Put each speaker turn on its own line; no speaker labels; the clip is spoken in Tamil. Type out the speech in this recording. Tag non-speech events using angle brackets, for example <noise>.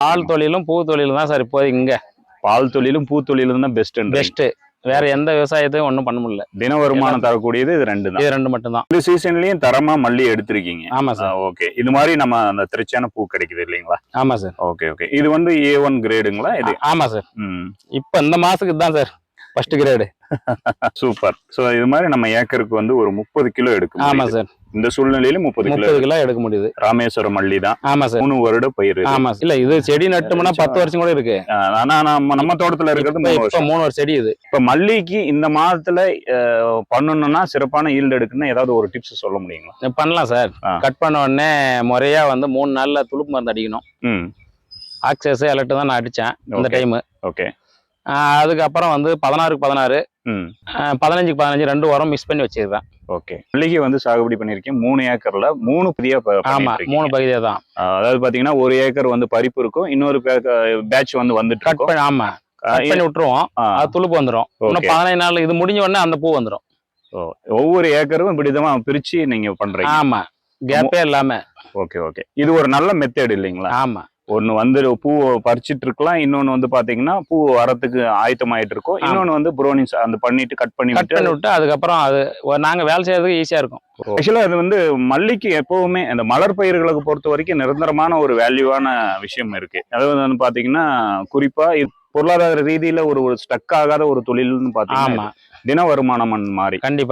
பால் தொழிலும் பூ தொழிலும் தான் சார் இப்போதைக்கு இங்க.
பால் தொழிலும் பூ தொழிலும் தான் பெஸ்ட்
பெஸ்ட் வேற எந்த விவசாயத்தையும் ஒன்றும் பண்ண முடியல.
தின வருமானம் தரக்கூடியது இது ரெண்டு தான்.
இது ரெண்டு மட்டும்தான்
இந்த சீசன்லயும் தரமா மல்லி எடுத்திருக்கீங்க.
ஆமா சார்.
ஓகே இது மாதிரி நம்ம அந்த திருச்சியான பூ கிடைக்குது இல்லைங்களா?
ஆமா சார்.
ஓகே ஓகே இது வந்து ஏ ஒன் கிரேடுங்களா இது?
ஆமா சார். இப்ப இந்த மாசத்துக்கு தான் sir. First grade <laughs>
super. So இது மாதிரி நம்ம ஏக்கருக்கு வந்து ஒரு முப்பது கிலோ எடுக்கும்
ஆமா சார்.
இந்த சூழ்நிலையில முப்பது
முப்பது கிலோ எடுக்க முடியுது.
ராமேஸ்வரம் மல்லி தான்.
ஆமா சார்.
மூணு வருட பயிர்.
ஆமா இல்ல இது செடி நட்டுமுன்னா பத்து வருஷம் கூட இருக்கு.
ஆனா நம்ம நம்ம தோட்டத்துல இருக்கிறது
இப்ப
மூணு வருஷம்.
செடி இது.
இப்ப மல்லிக்கு இந்த மாதத்துல பண்ணணும்னா சிறப்பான ஈல்டு எடுக்கணும்னா ஏதாவது ஒரு டிப்ஸ் சொல்ல முடியுங்களா?
பண்ணலாம் சார். கட் பண்ண உடனே முறையா வந்து மூணு நாள்ல துளுப்பு மருந்து அடிக்கணும். ஆக்சஸ் எலக்ட் தான் நான் அடிச்சேன். இந்த. Time
okay.
அதுக்கப்புறம் வந்து பதினாறுக்கு பதினாறு. பதினஞ்சுக்கு பதினஞ்சு ரெண்டு உரம் மிக்ஸ் பண்ணி வச்சிருக்கேன்.
ஓகே. மல்லிகை வந்து சாகுபடி பண்ணிருக்கேன் மூணு ஏக்கர்ல மூணு புதிய
ஆமா மூணு பகுதியா தான்.
அதாவது பாத்தீங்கன்னா ஒரு ஏக்கர் வந்து பறிப்பு இருக்கும். இன்னொரு பேட்ச் வந்து வந்துட்டு
கட்
இருக்கும்.
பண்ணி ஆமா. கட் பண்ணி விட்டுருவோம். அது துளுப்பு வந்துடும் இன்னும். பதினைந்து நாள் இது முடிஞ்ச உடனே அந்த பூ வந்துடும்
ஒவ்வொரு ஏக்கரும் இப்படிதான் பிரிச்சு நீங்க பண்றீங்க.
ஆமா. கேப்பே இல்லாம.
Okay okay. இது ஒரு நல்ல மெத்தட் இல்லைங்களா?
ஆமா.
ஒன்னு வந்து பூ பறிச்சிட்டு இருக்கலாம் இன்னொன்னு வந்து பாத்தீங்கன்னா பூ வரத்துக்கு ஆயத்தமாயிட்டு இருக்கும்
ஆமா.
இன்னொன்னு வந்து ப்ரோனிஸ் அந்த பண்ணிட்டு கட் பண்ணி
கட் பண்ணி விட்டு அதுக்கப்புறம் அது ஒரு- நாங்க வேலை செய்யறதுக்கு ஈஸியா இருக்கும்.
ஆக்சுவலா அது வந்து மல்லிக்கு எப்பவுமே அந்த மலர் பயிர்களுக்கு பொறுத்த வரைக்கும் நிரந்தரமான ஒரு வேல்யூவான விஷயம் இருக்கு. அதாவது வந்து பாத்தீங்கன்னா குறிப்பா இது பொருளாதார ரீதியில ஒரு ஒரு ஸ்டக் ஆகாத ஒரு தொழில்னு இது தின வருமானம் மாதிரி
கண்டிப்பா.